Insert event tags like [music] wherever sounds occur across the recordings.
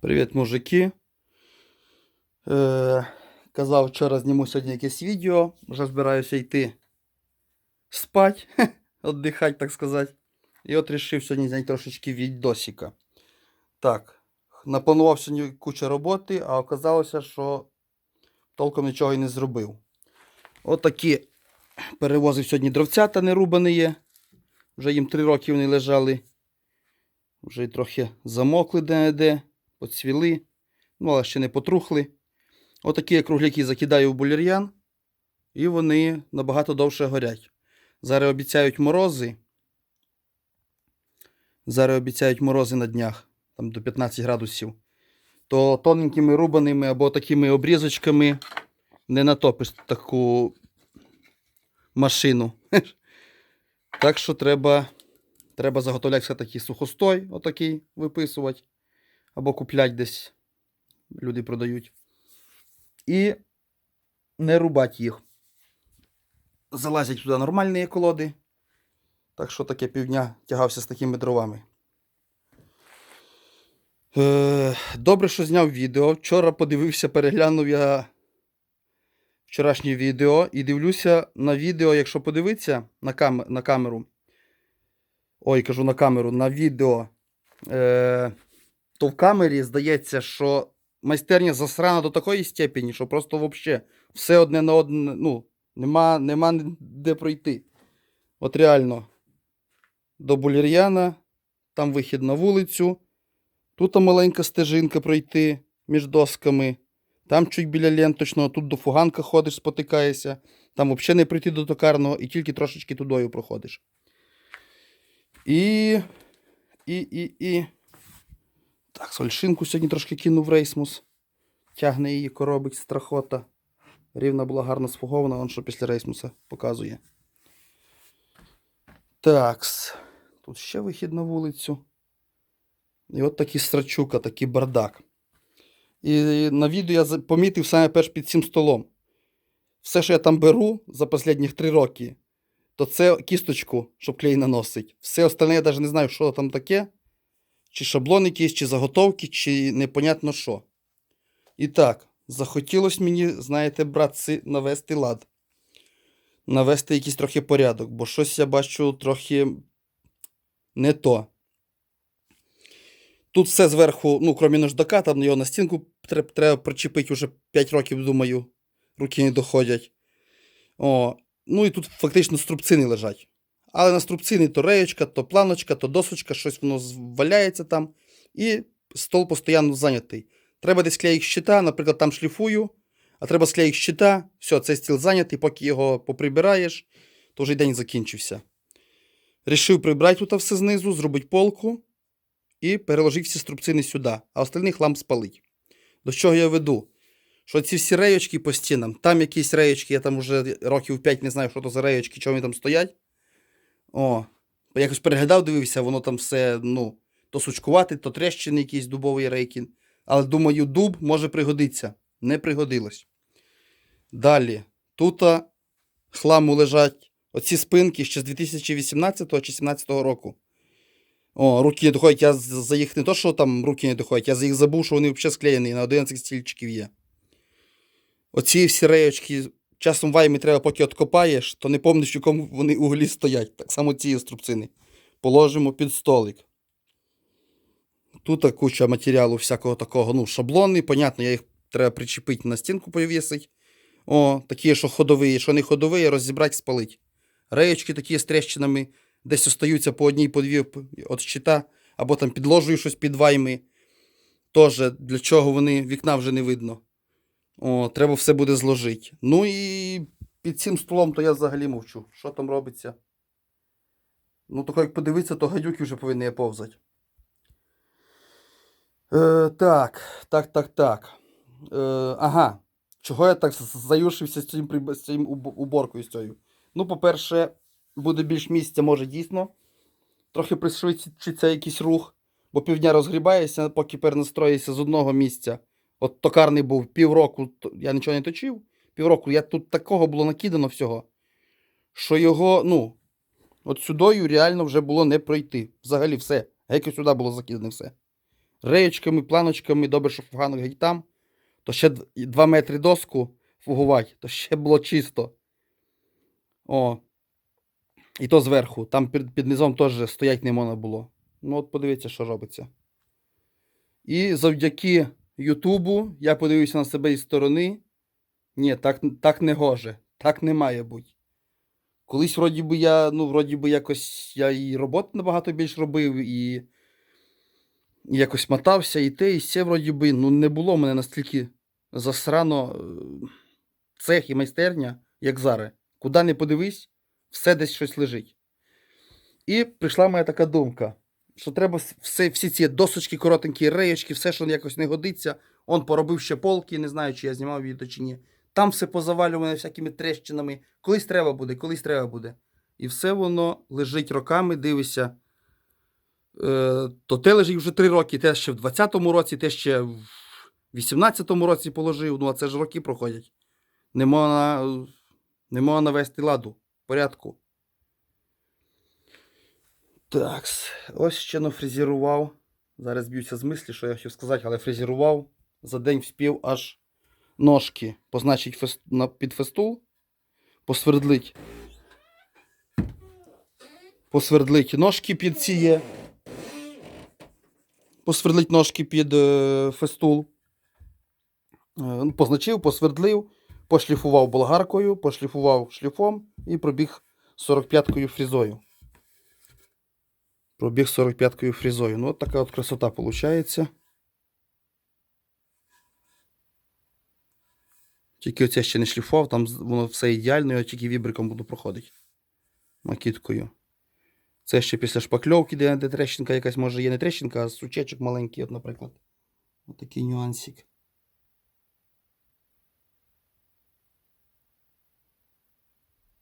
Привіт, мужики. Е, казав, вчора зніму сьогодні якесь відео. Вже збираюся йти спать, [laughs] віддихати, так сказати. І от рішив сьогодні зняти трошечки відосика. Так, напланував сьогодні кучу роботи, а оказалося, що толком нічого і не зробив. От такі перевозив сьогодні дровцята нерубані є. Вже їм три роки вони лежали. Вже трохи замокли де-не-де поцвіли, ну, але ще не потрухли. Отакі я кругляки закидаю в булір'ян, і вони набагато довше горять. Зараз обіцяють морози. Зараз обіцяють морози на днях, там до 15 градусів. То тоненькими рубаними або такими обрізочками не натопиш таку машину. Так що треба, треба заготовляти все-таки сухостой, отакий виписувати або куплять десь. Люди продають. І не рубать їх. Залазять туди нормальні колоди. Так що таке півдня тягався з такими дровами. Е, добре, що зняв відео. Вчора подивився, переглянув я вчорашнє відео і дивлюся на відео, якщо подивитися на, кам... на камеру. Ой, кажу на камеру, на відео. Е, то в камері здається, що майстерня засрана до такої степені, що просто взагалі все одне на одне, ну, нема, нема де пройти. От реально, до Булір'яна, там вихід на вулицю, тут маленька стежинка пройти між досками, там чуть біля ленточного, тут до фуганка ходиш, спотикаєшся, там взагалі не пройти до токарного і тільки трошечки тудою проходиш. І. І, і, і. Так, сольшинку сьогодні трошки кинув в рейсмус. Тягне її, коробить страхота. Рівна була гарно сфугована, он що після рейсмуса показує. Такс. Тут ще вихід на вулицю. І от такий страчука, такий бардак. І на відео я помітив саме перш під цим столом. Все, що я там беру за останні три роки, то це кісточку, щоб клей наносить. Все остальне я навіть не знаю, що там таке. Чи шаблон якийсь, чи заготовки, чи непонятно що. І так, захотілося мені, знаєте, братці, навести лад. Навести якийсь трохи порядок, бо щось я бачу трохи не то. Тут все зверху, ну, крім наждака, там його на стінку треба, треба причепити вже 5 років, думаю, руки не доходять. О, ну і тут фактично струбцини лежать. Але на струбцини то реєчка, то планочка, то досочка, щось воно валяється там. І стол постійно зайнятий. Треба десь клеїк щита, наприклад, там шліфую, а треба склеїк щита, все, цей стіл зайнятий, поки його поприбираєш, то вже день закінчився. Рішив прибрати тут все знизу, зробити полку і переложити всі струбцини сюди, а остальний хлам спалить. До чого я веду? Що ці всі реєчки по стінам, там якісь реєчки, я там вже років 5 не знаю, що то за реєчки, чого вони там стоять. О, якось переглядав, дивився, воно там все, ну, то сучкувати, то трещини якийсь дубовий рейкін. Але думаю, дуб може пригодиться. Не пригодилось. Далі. Тут хламу лежать оці спинки ще з 2018 чи 2017 року. О, руки не доходять, я за їх не то, що там руки не доходять, я за їх забув, що вони взагалі склеєні, на 11 стільчиків є. Оці всі реєчки часом вайми треба, поки откопаєш, то не помниш, в якому вони углі стоять. Так само ці струбцини. Положимо під столик. Тут куча матеріалу всякого такого, ну, шаблони, понятно, я їх треба причепити на стінку повісити. О, такі, що ходові, що не ходові, розібрати, спалити. Реєчки такі з трещинами, десь остаються по одній, по дві від щита, або там підложую щось під вайми. Тоже для чого вони вікна вже не видно. О, треба все буде зложити. Ну і під цим столом то я взагалі мовчу. Що там робиться? Ну, тільки як подивитися, то гадюки вже повинні повзати. Е, так, так, так, так. Е, ага. Чого я так заюшився з цим, з цим уборкою з цією? Ну, по-перше, буде більш місця, може дійсно. Трохи пришвидшиться якийсь рух, бо півдня розгрібаєшся, поки перенастроїшся з одного місця. От токарний був півроку, я нічого не точив. Півроку я тут такого було накидано всього, що його, ну, от сюдою реально вже було не пройти. Взагалі все. Геть сюди було закидане все. реєчками, планочками, добре, що фуганок геть там, то ще 2 метри доску фугувати, то ще було чисто. О. І то зверху. Там під, під низом теж стоять не можна було. Ну, от подивіться, що робиться. І завдяки Ютубу я подивився на себе із сторони. Ні, так, так не гоже. Так не має бути. Колись, вроді би, я, ну, вроді би, якось я і роботи набагато більш робив, і, і якось мотався, і те, і все, вроді би, ну, не було мене настільки засрано е, цех і майстерня, як зараз. Куди не подивись, все десь щось лежить. І прийшла моя така думка, що треба все, всі ці досочки, коротенькі, реєчки, все, що якось не годиться. Он поробив ще полки, не знаю, чи я знімав відео чи ні. Там все позавалюване всякими трещинами. Колись треба буде, колись треба буде. І все воно лежить роками, дивишся. Е, то те лежить вже три роки, те ще в 20-му році, те ще в 18-му році положив. Ну, а це ж роки проходять. Не можна, навести ладу, порядку. Так, ось ще нафрезерував. Зараз б'юся з мислі, що я хотів сказати, але фрезерував. За день вспів аж ножки позначить фест... під фестул, посвердлить. Посвердлить ножки під ціє. Посвердлить ножки під е, фестул. Е, ну, позначив, посвердлив, пошліфував болгаркою, пошліфував шліфом і пробіг 45-кою фрізою. Пробіг 45-кою фрізою. Ну, от така от красота виходить. Тільки оце ще не шліфував, там воно все ідеально, я тільки вібриком буду проходити. Макіткою. Це ще після шпакльовки, де, де трещинка якась може є не трещинка, а сучечок маленький, от, наприклад. Отакий нюансик.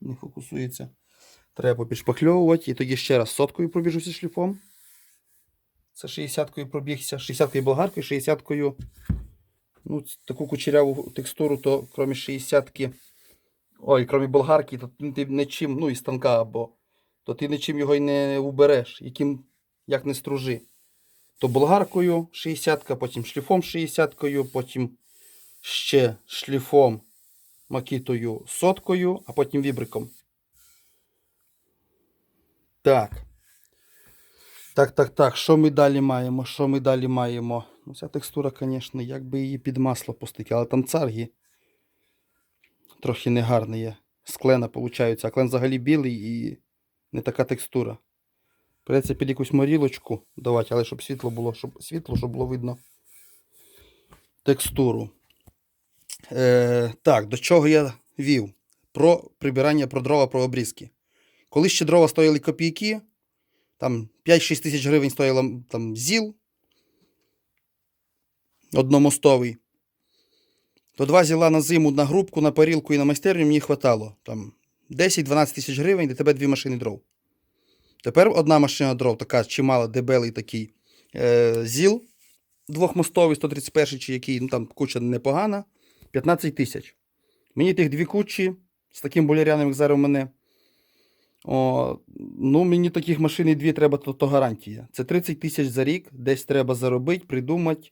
Не фокусується. Треба попідшпакльовувати. І тоді ще раз соткою пробіжуся шліфом. Це 60-кою пробігся. 60-кою болгаркою, 60-кою. Ну, таку кучеряву текстуру, то крім 60-ки. Ой, крім болгарки, то ти нічим, ну і станка або. То ти нічим його й не убереш, яким, як не стружи. То болгаркою 60-ка, потім шліфом 60-кою, потім ще шліфом макітою соткою, а потім вібриком. Так. Так, так, так. Що ми далі маємо? Що ми далі маємо? Ну, ця текстура, звісно, як би її під масло пустити, але там царги трохи негарний є. З клена виходить. А клен взагалі білий і не така текстура. Придеться під якусь морілочку давати, але щоб світло було, щоб світло, щоб було видно текстуру. Е, так, до чого я вів? Про прибирання, про дрова, про обрізки. Коли ще дрова стояли копійки, там 5-6 тисяч гривень стоїла там ЗІЛ одномостовий, то два зіла на зиму, на грубку, на парілку і на майстерню мені хватало. Там 10-12 тисяч гривень, де тебе дві машини дров. Тепер одна машина дров, така чимала, дебелий такий е, ЗІЛ двохмостовий, 131 чи який, ну там куча непогана, 15 тисяч. Мені тих дві кучі з таким боляряним, як зараз у мене. О, ну, мені таких машин і дві треба, то, то гарантія. Це 30 тисяч за рік, десь треба заробити, придумати,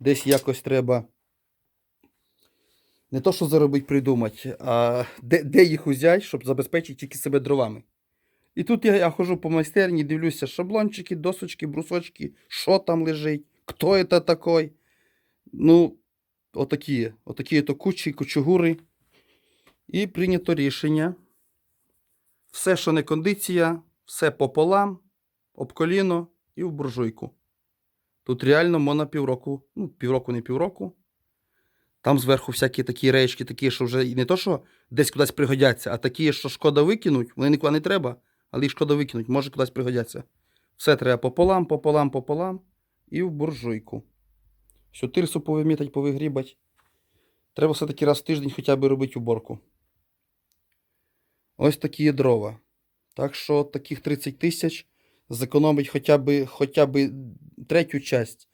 десь якось треба. Не то, що заробити, придумати, а де, де їх узяти, щоб забезпечити тільки себе дровами. І тут я, я ходжу по майстерні, дивлюся шаблончики, досочки, брусочки, що там лежить, хто це такий. Ну, отакі, отакі то кучі, кучугури. І прийнято рішення. Все, що не кондиція, все пополам, об коліно і в буржуйку. Тут реально можна півроку, ну, півроку, не півроку. Там зверху всякі такі речки, такі, що вже і не то, що десь кудись пригодяться, а такі, що шкода викинуть, вони нікуди не треба, але їх шкода викинуть, може кудись пригодяться. Все треба пополам, пополам, пополам і в буржуйку. Що тирсу повимітать, повигрібать. Треба все-таки раз в тиждень хоча б робити уборку. Ось такі є дрова. Так що таких 30 тисяч зекономить хоча б, хоча б третю часть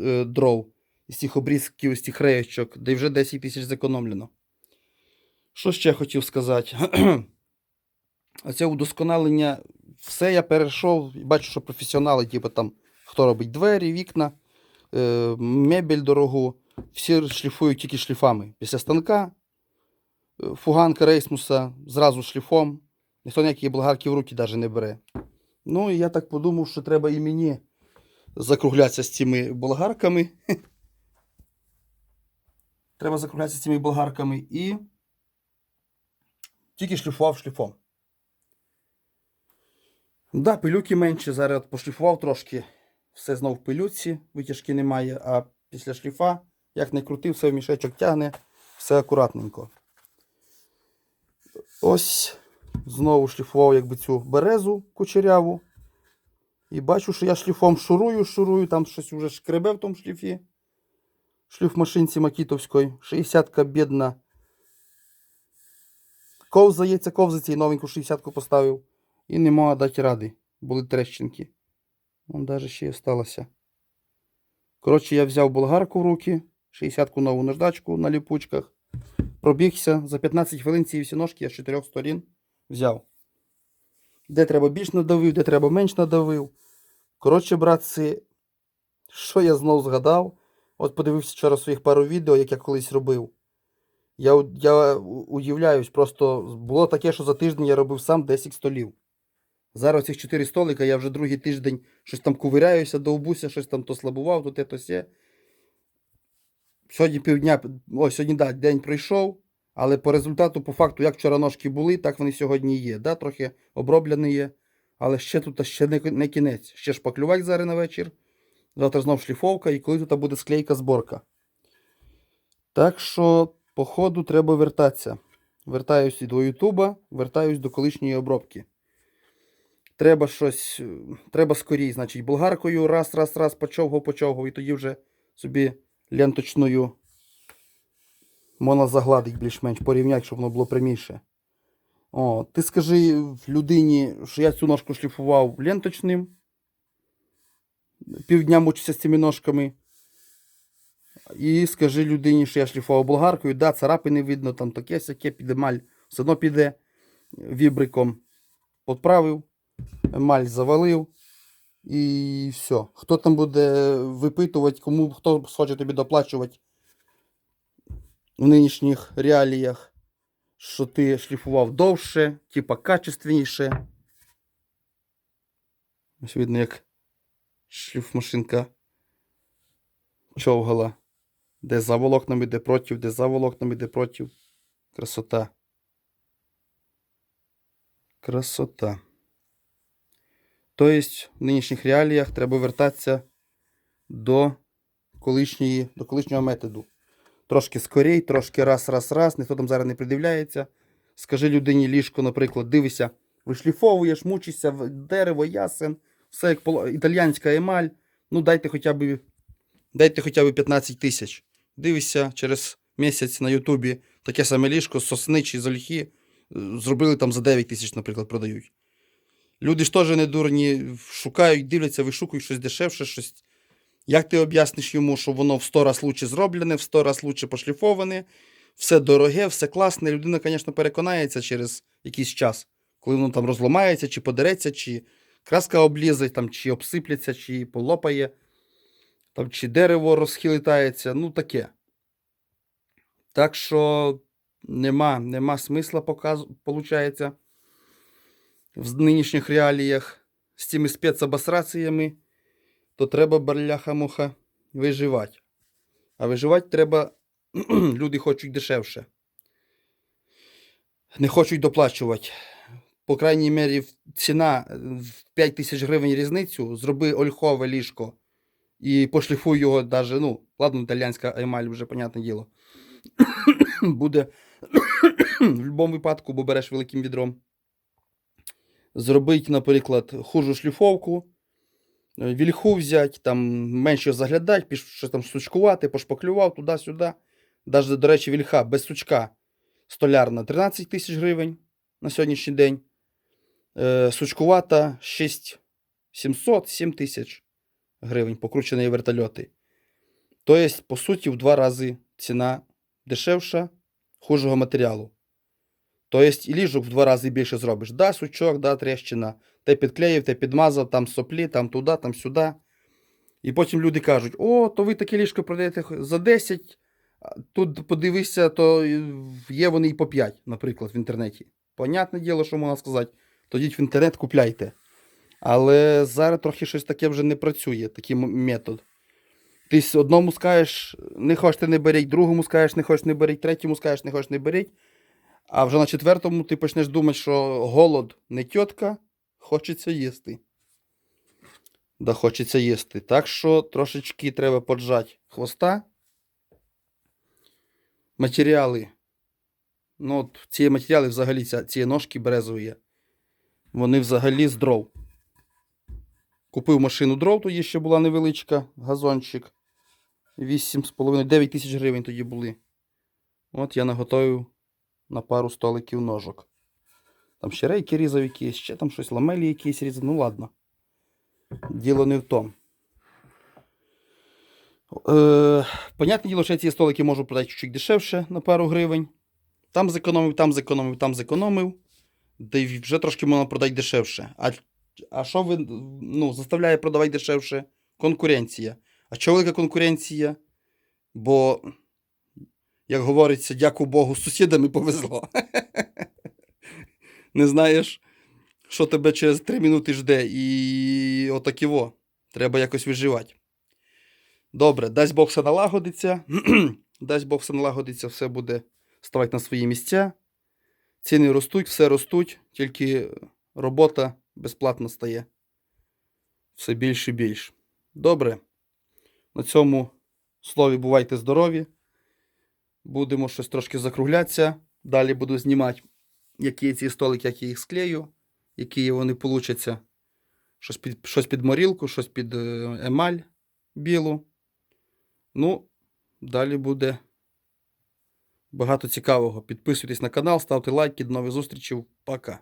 е, дров із цих обрізків, з цих реєчок, де вже 10 тисяч зекономлено. Що ще хотів сказати? [clears throat] Оце удосконалення, все я перейшов, і бачу, що професіонали, типу там, хто робить двері, вікна. е, мебель дорогу. Всі шліфують тільки шліфами. Після станка, фуганка рейсмуса, зразу шліфом. Ніхто ніякі болгарки в руки навіть не бере. Ну, і я так подумав, що треба і мені закруглятися з цими болгарками. [laughs] Треба закруглятися з цими болгарками і тільки шліфував шліфом. Да, пилюки менше. Зараз пошліфував трошки. Все знов в пилюці, витяжки немає, а після шліфа, як не крутив, все в мішечок тягне, все акуратненько. Ось знову шліфував якби цю березу кучеряву. І бачу, що я шліфом шурую, шурую, там щось вже шкребе в тому шліфі. Шліф машинці Макітовської. 60-ка бідна. Ковзається, ковзається і новеньку 60-ку поставив. І не мога дати ради. Були трещинки. Вон даже ще й осталося. Коротше, я взяв болгарку в руки, 60-ку нову наждачку на ліпучках. Пробігся. За 15 хвилин ці всі ножки я з чотирьох сторін взяв. Де треба більш надавив, де треба менш надавив. Коротше, братці, що я знов згадав? От подивився вчора своїх пару відео, як я колись робив. Я, я у- удивляюсь, просто було таке, що за тиждень я робив сам 10 столів. Зараз цих 4 столика я вже другий тиждень щось там кувиряюся, довбуся, щось там то слабував, то те, то сє. Сьогодні півдня, о, сьогодні да, день пройшов, але по результату, по факту, як вчора ножки були, так вони сьогодні є. Да? Трохи оброблені є. Але ще тут ще не, не кінець. Ще шпаклювати зараз на вечір. Завтра знов шліфовка і коли тут буде склейка зборка. Так що, по ходу, треба вертатися. Вертаюсь і до Ютуба, вертаюсь до колишньої обробки. Треба щось, треба скорій, значить, болгаркою раз, раз, раз, почовгав, почовгав, і тоді вже собі ленточною можна загладити більш-менш, порівняти, щоб воно було пряміше. О, ти скажи людині, що я цю ножку шліфував ленточним. Півдня мучуся з цими ножками. І скажи людині, що я шліфував болгаркою. Да, царапи не видно, там таке сяке, піде маль, все одно піде вібриком. Подправив, емаль завалив. І все. Хто там буде випитувати, кому хто хоче тобі доплачувати в нинішніх реаліях, що ти шліфував довше, типа качественніше. Ось видно, як шліфмашинка човгала. Де за волокнами, де проти, де за волокнами, де проти. Красота. Красота. Тобто, в нинішніх реаліях треба вертатися до колишньої, до колишнього методу. Трошки скорей, трошки раз, раз, раз, ніхто там зараз не придивляється. Скажи людині ліжко, наприклад, дивися, вишліфовуєш, мучишся, дерево, ясен, все як поло- італіянська емаль. Ну, дайте хоча б, дайте хоча б 15 тисяч. Дивишся через місяць на Ютубі таке саме ліжко з сосни чи з ольхи. е, Зробили там за 9 тисяч, наприклад, продають. Люди ж теж не дурні, шукають, дивляться, вишукують щось дешевше, щось. Як ти об'ясниш йому, що воно в 100 раз лучше зроблене, в 100 раз лучше пошліфоване, все дороге, все класне. Людина, звісно, переконається через якийсь час, коли воно там розламається, чи подереться, чи краска облізе, там, чи обсипляться, чи полопає, там, чи дерево розхилитається, ну таке. Так що нема, нема смисла показ... в нинішніх реаліях з цими спецобосраціями, то треба барляха-муха виживати. А виживати треба, [clears throat] люди хочуть дешевше. Не хочуть доплачувати. По крайній мірі, ціна в 5 тисяч гривень різницю, зроби ольхове ліжко і пошліфуй його даже, ну, ладно, італіянська емаль вже, понятне діло. [clears throat] Буде [clears throat] в будь-якому випадку, бо береш великим відром. Зробити, наприклад, хужу шліфовку, е, вільху взяти, там менше заглядати, піш, що там сучкувати, пошпаклював туди-сюди. Даже, до речі, вільха без сучка столярна 13 тисяч гривень на сьогоднішній день. Е, сучкувата 6 700 7 тисяч гривень, покручені вертольоти. Тобто, по суті, в два рази ціна дешевша хужого матеріалу. Тобто, і ліжок в два рази більше зробиш. Да, сучок, да, трещина. Те підклеїв, те підмазав, там соплі, там туди, там сюди. І потім люди кажуть: о, то ви таке ліжко продаєте за 10, тут подивися, то є вони і по 5, наприклад, в інтернеті. Понятне діло, що можна сказати, тоді в інтернет купляйте. Але зараз трохи щось таке вже не працює, такий метод. Ти одному скажеш, не хочете не беріть, другому скажеш, не хочеш не беріть, третьому скажеш, не хочеш не беріть. А вже на четвертому ти почнеш думати, що голод не тітка, хочеться їсти. Да хочеться їсти. Так що трошечки треба поджати хвоста. Матеріали. Ну, от ці матеріали взагалі, ці ножки березові. Вони взагалі з дров. Купив машину дров, тоді ще була невеличка, газончик. 8,5-9 тисяч гривень тоді були. От я наготовив на пару столиків ножок. Там ще рейки різав якісь, ще там щось ламелі якісь різав. Ну ладно. Діло не в тому. Е, понятне діло, що я ці столики можу продати чуть-чуть дешевше на пару гривень. Там зекономив, там зекономив, там зекономив. Де вже трошки можна продати дешевше. А, а що ви ну, заставляє продавати дешевше? Конкуренція. А чого велика конкуренція? Бо, як говориться, дякую Богу, з сусідами повезло. [laughs] Не знаєш, що тебе через 3 минути жде, і отаківо. Треба якось виживати. Добре, дасть Бог все налагодиться. [clears throat] дасть Бог все налагодиться, все буде ставати на свої місця. Ціни ростуть, все ростуть, тільки робота безплатно стає. Все більше і більше. Добре. На цьому слові бувайте здорові. Будемо щось трошки закруглятися. Далі буду знімати, які ці столики, як я їх склею, які вони получаться. Щось під, щось під морілку, щось під е, емаль білу. Ну, далі буде багато цікавого. Підписуйтесь на канал, ставте лайки. До нових зустрічей. Пока.